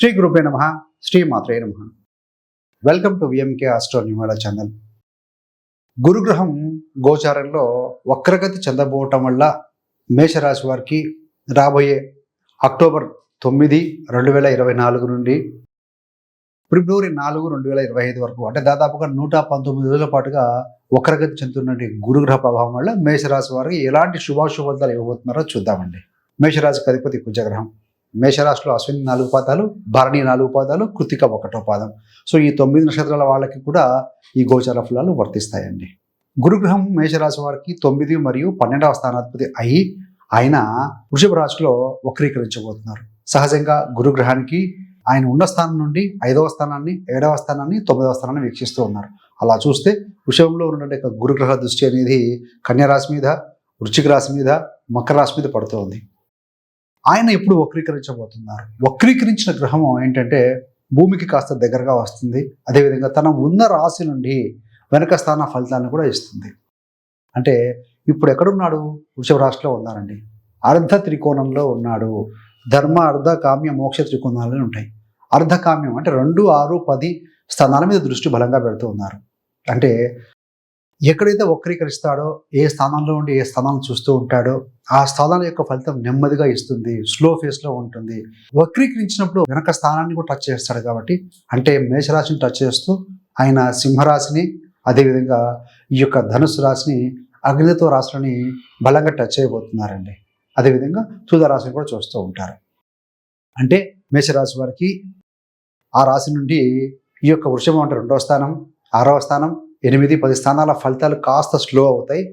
శ్రీ గురుపే నమ శ్రీ మాత్రే నమ. Welcome to VMK astro numerology channel గురుగ్రహం గోచారంలో వక్రగతి చెందబోవటం వల్ల మేషరాశి వారికి రాబోయే అక్టోబర్ తొమ్మిది రెండు వేల ఇరవై నాలుగు నుండి ఫిబ్రవరి నాలుగు రెండు వేల ఇరవై ఐదు వరకు అంటే దాదాపుగా నూట పంతొమ్మిది రోజుల పాటుగా వక్రగతి చెందుతున్నటువంటి గురుగ్రహ ప్రభావం వల్ల మేషరాశి వారికి ఎలాంటి శుభాశుభాలు ఇవ్వబోతున్నారో చూద్దామండి. మేషరాశికి అధిపతి కుజగ్రహం. మేషరాశిలో అశ్విని నాలుగు పాదాలు భరణి నాలుగు పాదాలు కృతిక ఒకటో పాదం. సో ఈ తొమ్మిది నక్షత్రాల వాళ్ళకి కూడా ఈ గోచర ఫలాలు వర్తిస్తాయండి. గురుగ్రహం మేషరాశి వారికి తొమ్మిది మరియు పన్నెండవ స్థానాధిపతి అయి ఆయన వృషభ రాశిలో వక్రీకరించబోతున్నారు. సహజంగా గురుగ్రహానికి ఆయన ఉన్న స్థానం నుండి ఐదవ స్థానాన్ని ఏడవ స్థానాన్ని తొమ్మిదవ స్థానాన్ని వీక్షిస్తూ ఉన్నారు. అలా చూస్తే వృషభంలో ఉన్నటువంటి గురుగ్రహ దృష్టి అనేది కన్యా రాశి మీద వృశ్చిక రాశి మీద మకర రాశి మీద పడుతోంది. ఆయన ఎప్పుడు వక్రీకరించబోతున్నారు? వక్రీకరించిన గ్రహం ఏంటంటే భూమికి కాస్త దగ్గరగా వస్తుంది. అదేవిధంగా తన ఉన్న రాశి నుండి వెనక స్థాన ఫలితాలను కూడా ఇస్తుంది. అంటే ఇప్పుడు ఎక్కడున్నాడు? వృషభ రాశిలో ఉన్నారండి. అర్ధ త్రికోణంలో ఉన్నాడు. ధర్మ అర్ధ కామ్య మోక్ష త్రికోణాలు ఉంటాయి. అర్ధకామ్యం అంటే రెండు ఆరు పది స్థానాల మీద దృష్టి బలంగా పెడుతూ ఉన్నారు. అంటే ఎక్కడైతే వక్రీకరిస్తాడో ఏ స్థానంలో ఉండి ఏ స్థానాన్ని చూస్తూ ఉంటాడో ఆ స్థానాల యొక్క ఫలితం నెమ్మదిగా ఇస్తుంది స్లో ఫేస్లో ఉంటుంది. వక్రీకరించినప్పుడు వెనక స్థానాన్ని కూడా టచ్ చేస్తాడు కాబట్టి అంటే మేషరాశిని టచ్ చేస్తూ ఆయన సింహరాశిని అదేవిధంగా ఈ యొక్క ధనుసు రాశిని అగ్నితో రాశులని బలంగా టచ్ చేయబోతున్నారండి. అదేవిధంగా తుద రాశిని కూడా చూస్తూ ఉంటారు. అంటే మేషరాశి వారికి ఆ రాశి నుండి ఈ యొక్క వృషభం అంటే రెండవ స్థానం ఆరవ స్థానం ఎనిమిది పది స్థానాల ఫలితాలు కాస్త స్లో అవుతాయి.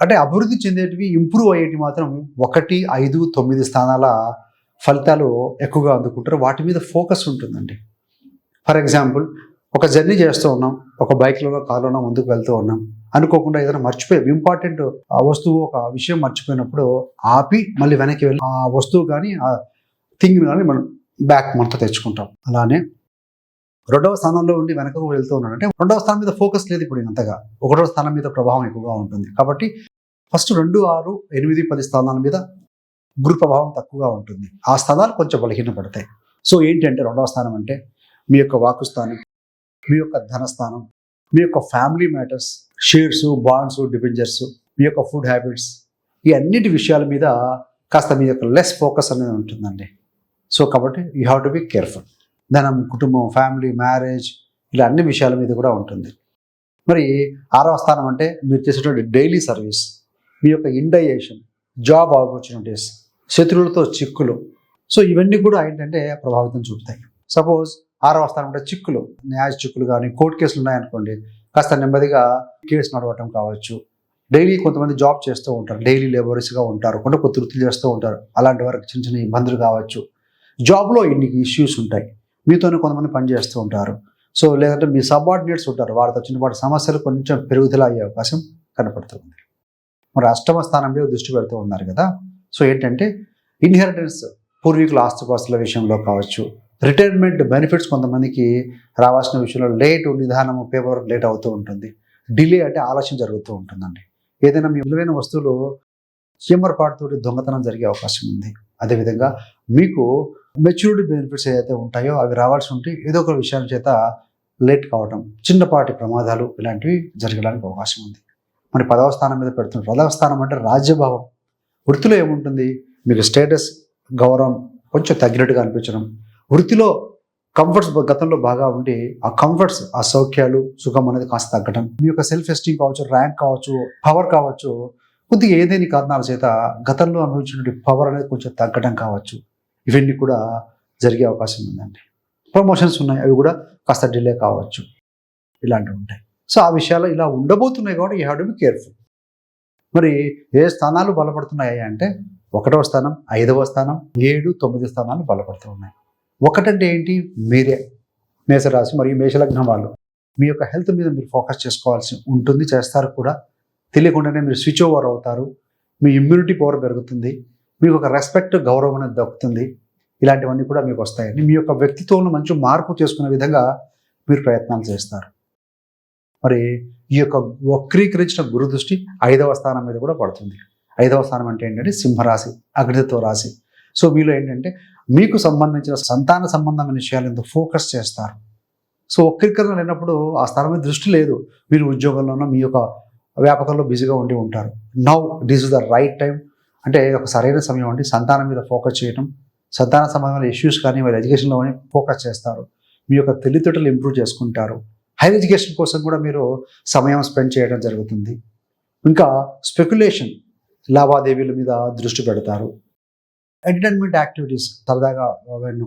అంటే అభివృద్ధి చెందేటివి ఇంప్రూవ్ అయ్యేటి మాత్రం ఒకటి ఐదు తొమ్మిది స్థానాల ఫలితాలు ఎక్కువగా అందుకుంటారు. వాటి మీద ఫోకస్ ఉంటుందండి. ఫర్ ఎగ్జాంపుల్ ఒక జర్నీ చేస్తూ ఉన్నాం ఒక బైక్లోనో కార్లోనో ముందుకు వెళ్తూ ఉన్నాం. అనుకోకుండా ఏదైనా మర్చిపోయి ఇంపార్టెంట్ వస్తువు ఒక విషయం మర్చిపోయినప్పుడు ఆపి మళ్ళీ వెనక్కి వెళ్ళి ఆ వస్తువు కానీ ఆ థింగ్ కానీ మనం బ్యాక్ మనతో తెచ్చుకుంటాం. అలానే రెండవ స్థానంలో ఉండి వెనకకు వెళ్తూ ఉన్నాడు. అంటే రెండవ స్థానం మీద ఫోకస్ లేదు ఇప్పుడు అంతగా ఒకటవ స్థానం మీద ప్రభావం ఎక్కువగా ఉంటుంది. కాబట్టి ఫస్ట్ రెండు ఆరు ఎనిమిది పది స్థానాల మీద గురు ప్రభావం తక్కువగా ఉంటుంది. ఆ స్థానాలు కొంచెం బలహీనపడతాయి. సో ఏంటంటే రెండవ స్థానం అంటే మీ యొక్క వాకు స్థానం మీ యొక్క ధనస్థానం మీ యొక్క family matters shares bonds debentures మీ యొక్క ఫుడ్ హ్యాబిట్స్ ఈ అన్నిటి విషయాల మీద కాస్త మీ యొక్క లెస్ ఫోకస్ అనేది ఉంటుందండి. సో కాబట్టి you have to be careful. ధనం కుటుంబం ఫ్యామిలీ మ్యారేజ్ ఇలా అన్ని విషయాల మీద కూడా ఉంటుంది. మరి ఆరవ స్థానం అంటే మీరు చేసేటువంటి డైలీ సర్వీస్ మీ యొక్క ఇండైజేషన్ జాబ్ ఆపర్చునిటీస్ శత్రువులతో చిక్కులు. సో ఇవన్నీ కూడా ఏంటంటే ప్రభావితం చూపుతాయి. సపోజ్ ఆరవ స్థానం అంటే చిక్కులు న్యాయ చిక్కులు కానీ కోర్టు కేసులు ఉన్నాయనుకోండి కాస్త నెమ్మదిగా కేసు నడవటం కావచ్చు. డైలీ కొంతమంది జాబ్ చేస్తూ ఉంటారు డైలీ లేబరర్స్గా ఉంటారు కొంత కొత్త వృత్తులు చేస్తూ ఉంటారు. అలాంటి వారికి చిన్న చిన్న ఇబ్బందులు కావచ్చు. జాబ్లో ఇన్ని ఇష్యూస్ ఉంటాయి. మీతోనే కొంతమంది పనిచేస్తూ ఉంటారు. సో లేదంటే మీ సబార్డినేట్స్ ఉంటారు. వారితో చిన్నపాటి సమస్యలు కొంచెం పెరుగుదల అయ్యే అవకాశం కనపడుతుంది. మరి అష్టమ స్థానంలో దృష్టి పెడుతూ ఉన్నారు కదా. సో ఏంటంటే ఇన్హెరిటెన్స్ పూర్వీకుల ఆస్తిపాస్తుల విషయంలో కావచ్చు రిటైర్మెంట్ బెనిఫిట్స్ కొంతమందికి రావాల్సిన విషయంలో లేట్ నిదానము పేపర్ లేట్ అవుతూ ఉంటుంది. డిలే అంటే ఆలస్యం జరుగుతూ ఉంటుందండి. ఏదైనా మీ విలువైన వస్తువులు చీమరపాటుతోటి దొంగతనం జరిగే అవకాశం ఉంది. అదేవిధంగా మీకు మెచ్యూరిటీ బెనిఫిట్స్ ఏదైతే ఉంటాయో అవి రావాల్సి ఉంటే ఏదో ఒక విషయాల చేత లేట్ కావడం చిన్నపాటి ప్రమాదాలు ఇలాంటివి జరగడానికి అవకాశం ఉంది. మరి పదవ స్థానం మీద పెడుతున్నారు పదవ స్థానం అంటే రాజ్యభావం. వృత్తిలో ఏముంటుంది? మీకు స్టేటస్ గౌరవం కొంచెం తగ్గినట్టుగా అనిపించడం. వృత్తిలో కంఫర్ట్స్ గతంలో బాగా ఉండి ఆ కంఫర్ట్స్ ఆ సౌఖ్యాలు సుఖం అనేది కాస్త తగ్గడం మీ యొక్క సెల్ఫ్ ఎస్టీమ్ కావచ్చు ర్యాంక్ కావచ్చు పవర్ కావచ్చు కొద్దిగా ఏదేని కారణాల చేత గతంలో అనుభవించినటువంటి పవర్ అనేది కొంచెం తగ్గడం కావచ్చు. ఇవన్నీ కూడా జరిగే అవకాశం ఉందండి. ప్రమోషన్స్ ఉన్నాయి అవి కూడా కాస్త డిలే కావచ్చు. ఇలాంటివి ఉంటాయి. సో ఆ విషయాలు ఇలా ఉండబోతున్నాయి కాబట్టి you have to be careful మరి ఏ స్థానాలు బలపడుతున్నాయి అంటే ఒకటవ స్థానం ఐదవ స్థానం ఏడు తొమ్మిది స్థానాలు బలపడుతున్నాయి. ఒకటంటే ఏంటి? మీరే. మేషరాశి మరియు మేషలగ్నం వాళ్ళు. మీ యొక్క హెల్త్ మీద మీరు ఫోకస్ చేసుకోవాల్సి ఉంటుంది చేస్తారు కూడా. తెలియకుండానే మీరు స్విచ్ ఓవర్ అవుతారు. మీ ఇమ్యూనిటీ పవర్ పెరుగుతుంది. మీకు ఒక రెస్పెక్ట్ గౌరవం అనేది దక్కుతుంది. ఇలాంటివన్నీ కూడా మీకు వస్తాయండి. మీ యొక్క వ్యక్తిత్వంలో మంచి మార్పు చేసుకునే విధంగా మీరు ప్రయత్నాలు చేస్తారు. మరి ఈ యొక్క వక్రీకరించిన గురు దృష్టి ఐదవ స్థానం మీద కూడా పడుతుంది. ఐదవ స్థానం అంటే ఏంటంటే సింహరాశి అగ్నితత్వ రాశి. సో మీలో ఏంటంటే మీకు సంబంధించిన సంతాన సంబంధమైన విషయాలు ఎందుకు ఫోకస్ చేస్తారు. సో వక్రీకరణ లేనప్పుడు ఆ స్థలం మీద దృష్టి లేదు. మీరు ఉద్యోగంలోనో మీ యొక్క వ్యాపకంలో బిజీగా ఉండి ఉంటారు. Now this is the right time అంటే ఒక సరైన సమయం అండి. సంతానం మీద ఫోకస్ చేయడం సంతాన సంబంధమైన ఇష్యూస్ కానీ వారి ఎడ్యుకేషన్లో కానీ ఫోకస్ చేస్తారు. మీ యొక్క తెలివితేటలు ఇంప్రూవ్ చేసుకుంటారు. హైర్ ఎడ్యుకేషన్ కోసం కూడా మీరు సమయం స్పెండ్ చేయడం జరుగుతుంది. ఇంకా స్పెక్యులేషన్ లావాదేవీల మీద దృష్టి పెడతారు. ఎంటర్టైన్మెంట్ యాక్టివిటీస్ సరదాగా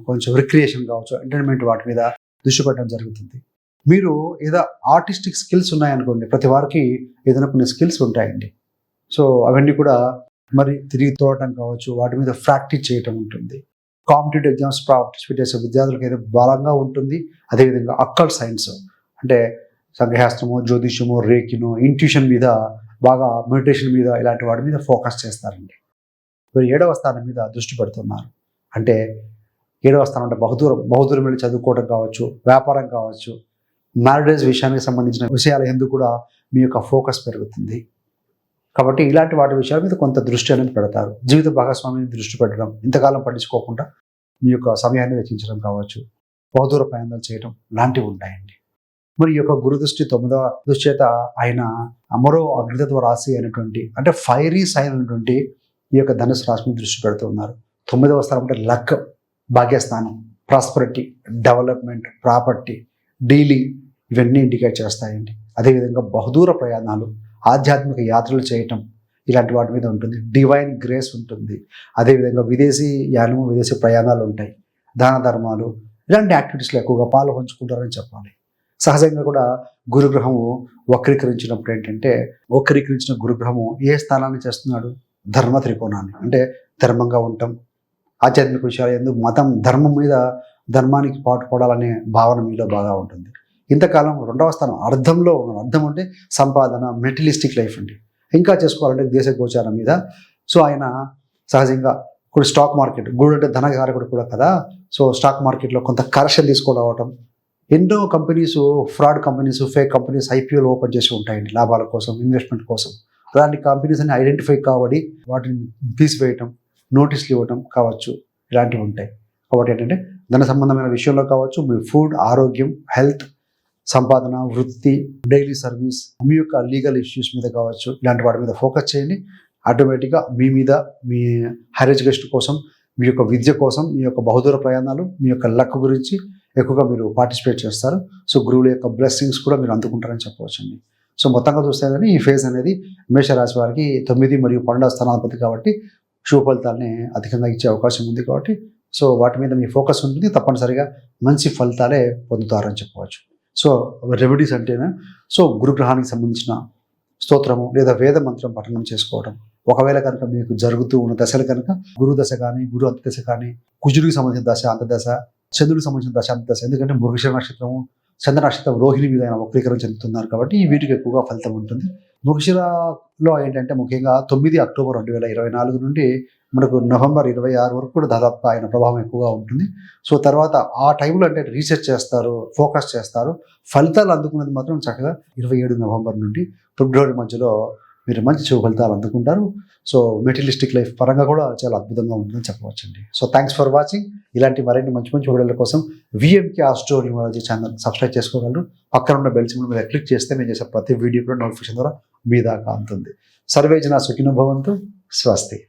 కొంచెం రిక్రియేషన్ కావచ్చు ఎంటర్టైన్మెంట్ వాటి మీద దృష్టి పెట్టడం జరుగుతుంది. మీరు ఏదో ఆర్టిస్టిక్ స్కిల్స్ ఉన్నాయనుకోండి ప్రతి వారికి ఏదైనా కొన్ని స్కిల్స్ ఉంటాయండి. సో అవన్నీ కూడా మరి తిరిగి తోడటం కావచ్చు వాటి మీద ప్రాక్టీస్ చేయటం ఉంటుంది. కాంపిటేటివ్ ఎగ్జామ్స్ పార్టిసిపేట్ చేసే విద్యార్థులకు అయితే బలంగా ఉంటుంది. అదేవిధంగా అక్కల్ సైన్స్ అంటే సంఘశాస్త్రము జ్యోతిష్యము రేకిను ఇంట్యూషన్ మీద బాగా మెడిటేషన్ మీద ఇలాంటి వాటి మీద ఫోకస్ చేస్తారండి. మీరు ఏడవ స్థానం మీద దృష్టి పెడుతున్నారు. అంటే ఏడవ స్థానం అంటే బహుదూరం బహుదూరం వెళ్ళి చదువుకోవడం కావచ్చు వ్యాపారం కావచ్చు మ్యారేజ్ విషయానికి సంబంధించిన విషయాల ఎందుకు కూడా మీ యొక్క ఫోకస్ పెరుగుతుంది. కాబట్టి ఇలాంటి వాటి విషయాల మీద కొంత దృష్టి అనేది పెడతారు. జీవిత భాగస్వామిని దృష్టి పెట్టడం ఇంతకాలం పట్టించుకోకుండా మీ యొక్క సమయాన్ని వెచ్చించడం కావచ్చు బహుదూర ప్రయాణాలు చేయడం లాంటివి ఉంటాయండి. మరి ఈ యొక్క గురు దృష్టి తొమ్మిదవ దృష్టి చేత ఆయన అమరో అగ్నితత్వ రాశి అయినటువంటి అంటే ఫైరీ సైన్ అయినటువంటి ఈ యొక్క ధనుసు రాశి మీద దృష్టి పెడుతూ ఉన్నారు. తొమ్మిదవ స్థానం అంటే లక్ భాగ్యస్థానం ప్రాస్పరిటీ డెవలప్మెంట్ ప్రాపర్టీ డీలింగ్ ఇవన్నీ ఇండికేట్ చేస్తాయండి. అదేవిధంగా బహుదూర ప్రయాణాలు ఆధ్యాత్మిక యాత్రలు చేయటం ఇలాంటి వాటి మీద ఉంటుంది. డివైన్ గ్రేస్ ఉంటుంది. అదేవిధంగా విదేశీ యానము విదేశీ ప్రయాణాలు ఉంటాయి. దాన ధర్మాలు ఇలాంటి యాక్టివిటీస్లో ఎక్కువగా పాలు పంచుకుంటారని చెప్పాలి. సహజంగా కూడా గురుగ్రహము వక్రీకరించినప్పుడు ఏంటంటే వక్రీకరించిన గురుగ్రహము ఏ స్థానాన్ని చేస్తున్నాడు? ధర్మ త్రికోణాన్ని. అంటే ధర్మంగా ఉండటం ఆధ్యాత్మిక విషయాలు ఎందుకు మతం ధర్మం మీద ధర్మానికి పాటుపడాలనే భావన మీలో బాగా ఉంటుంది. ఇంతకాలం రెండవ స్థానం అర్థంలో ఉన్న అర్థం అంటే సంపాదన మెటలిస్టిక్ లైఫ్ అండి. ఇంకా చేసుకోవాలంటే దేశ గోచారం మీద. సో ఆయన సహజంగా ఇప్పుడు స్టాక్ మార్కెట్ గూడు అంటే ధనకారకుడు కూడా కదా. సో స్టాక్ మార్కెట్లో కొంత కరెక్షన్ తీసుకోవడం. ఎన్నో companies fraud companies fake companies ఐపీఓలు open చేసి ఉంటాయండి లాభాల కోసం ఇన్వెస్ట్మెంట్ కోసం. అలాంటి కంపెనీస్ అన్ని ఐడెంటిఫై కాబట్టి వాటిని తీసివేయటం నోటీసులు ఇవ్వటం కావచ్చు ఇలాంటివి ఉంటాయి. కాబట్టి ఏంటంటే ధన సంబంధమైన విషయంలో కావచ్చు మీ ఫుడ్ ఆరోగ్యం హెల్త్ సంపాదన వృత్తి డైలీ సర్వీస్ మీ యొక్క లీగల్ ఇష్యూస్ మీద కావచ్చు ఇలాంటి వాటి మీద ఫోకస్ చేయండి. ఆటోమేటిక్గా మీ మీద మీ హైర్ ఎడ్యుకేషన్ కోసం మీ యొక్క విద్య కోసం మీ యొక్క బహుదూర ప్రయాణాలు మీ యొక్క లక్ గురించి ఎక్కువగా మీరు పార్టిసిపేట్ చేస్తారు. సో గురువుల యొక్క బ్లెస్సింగ్స్ కూడా మీరు అందుకుంటారని చెప్పవచ్చండి. సో మొత్తంగా చూస్తే కానీ ఈ ఫేజ్ అనేది మేషరాశి వారికి తొమ్మిది మరియు పన్నెండవ స్థానాధిపతి కాబట్టి శుభ ఫలితాలని అధికంగా ఇచ్చే అవకాశం ఉంది కాబట్టి సో వాటి మీద మీ ఫోకస్ ఉంటుంది. తప్పనిసరిగా మంచి ఫలితాలే పొందుతారని చెప్పవచ్చు. సో రెమెడీస్ అంటేనే? సో గురుగ్రహానికి సంబంధించిన స్తోత్రము లేదా వేద మంత్రం పఠనం చేసుకోవడం ఒకవేళ కనుక మీకు జరుగుతూ ఉన్న దశలు కనుక గురు దశ కానీ గురు అంత దశ కానీ కుజుడికి సంబంధించిన దశ అంత దశ చంద్రుడికి సంబంధించిన దశ అంత దశ ఎందుకంటే మృగశ నక్షత్రము చంద్ర నక్షత్రం రోహిణి మీద ఆయన వక్రీకరణ చెందుతున్నారు కాబట్టి ఈ వీటికి ఎక్కువగా ఫలితం ఉంటుంది. మృగశిరలో ఏంటంటే ముఖ్యంగా తొమ్మిది అక్టోబర్ రెండు వేల ఇరవై నాలుగు నుండి మనకు నవంబర్ ఇరవై ఆరు వరకు కూడా దాదాపు ఆయన ప్రభావం ఎక్కువగా ఉంటుంది. సో తర్వాత ఆ టైంలో అంటే రీసెర్చ్ చేస్తారు ఫోకస్ చేస్తారు. ఫలితాలు అందుకున్నది మాత్రం చక్కగా ఇరవై ఏడు నవంబర్ నుండి ఫిబ్రవరి మధ్యలో మీరు మంచి శుభ ఫలితాలు అందుకుంటారు. సో మెటీరియలిస్టిక్ లైఫ్ పరంగా కూడా చాలా అద్భుతంగా ఉంటుందని చెప్పవచ్చండి. సో థ్యాంక్స్ ఫర్ వాచింగ్ ఇలాంటి మరిన్ని మంచి మంచి వీడియోల కోసం విఎంకి ఆస్ట్రో న్యూమాలజీ ఛానల్ సబ్స్క్రైబ్ చేసుకోగలరు. పక్కన ఉన్న బెల్ సింబల్ మీద క్లిక్ చేస్తే మేము చేసే ప్రతి వీడియో కూడా నోటిఫికేషన్ ద్వారా మీ దాకా అందుతుంది సర్వేజన సుఖినుభవంతో స్వస్తి.